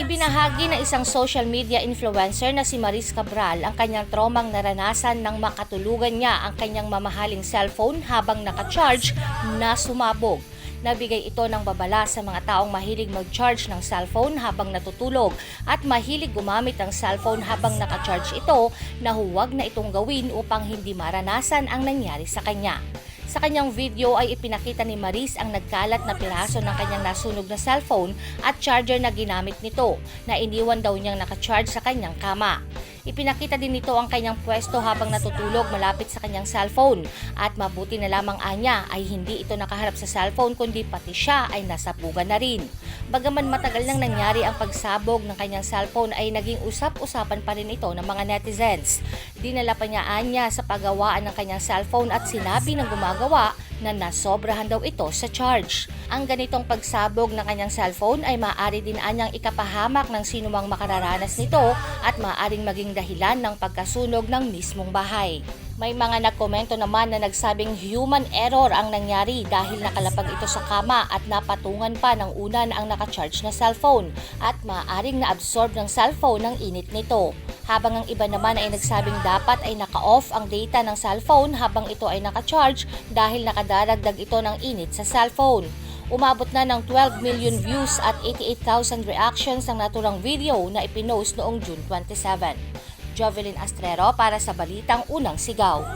Ibinahagi ng isang social media influencer na si Maris Cabral ang kanyang tromang naranasan nang makatulugan niya ang kanyang mamahaling cellphone habang nakacharge na sumabog. Nabigay ito ng babala sa mga taong mahilig mag-charge ng cellphone habang natutulog at mahilig gumamit ng cellphone habang nakacharge ito na huwag na itong gawin upang hindi maranasan ang nangyari sa kanya. Sa kanyang video ay ipinakita ni Maris ang nagkalat na piraso ng kanyang nasunog na cellphone at charger na ginamit nito na iniwan daw niyang nakacharge sa kanyang kama. Ipinakita din nito ang kanyang pwesto habang natutulog malapit sa kanyang cellphone at mabuti na lamang anya ay hindi ito nakaharap sa cellphone kundi pati siya ay nasapugan na rin. Bagaman matagal nang nangyari ang pagsabog ng kanyang cellphone ay naging usap-usapan pa rin ito ng mga netizens. Dinala pa niya anya sa paggawaan ng kanyang cellphone at sinabi ng gumagawa na nasobrahan daw ito sa charge. Ang ganitong pagsabog ng kanyang cellphone ay maaari din anyang ikapahamak ng sinumang makararanas nito at maaaring maging dahilan ng pagkasunog ng mismong bahay. May mga nagkomento naman na nagsabing human error ang nangyari dahil nakalapag ito sa kama at napatungan pa ng unan ang nakacharge na cellphone at maaaring na-absorb ng cellphone ng init nito. Habang ang iba naman ay nagsabing dapat ay naka-off ang data ng cellphone habang ito ay nakacharge dahil nakadaragdag ito ng init sa cellphone. Umabot na ng 12 million views at 88,000 reactions ang naturang video na ipinost noong June 27. Jovelyn Astrero para sa Balitang Unang Sigaw.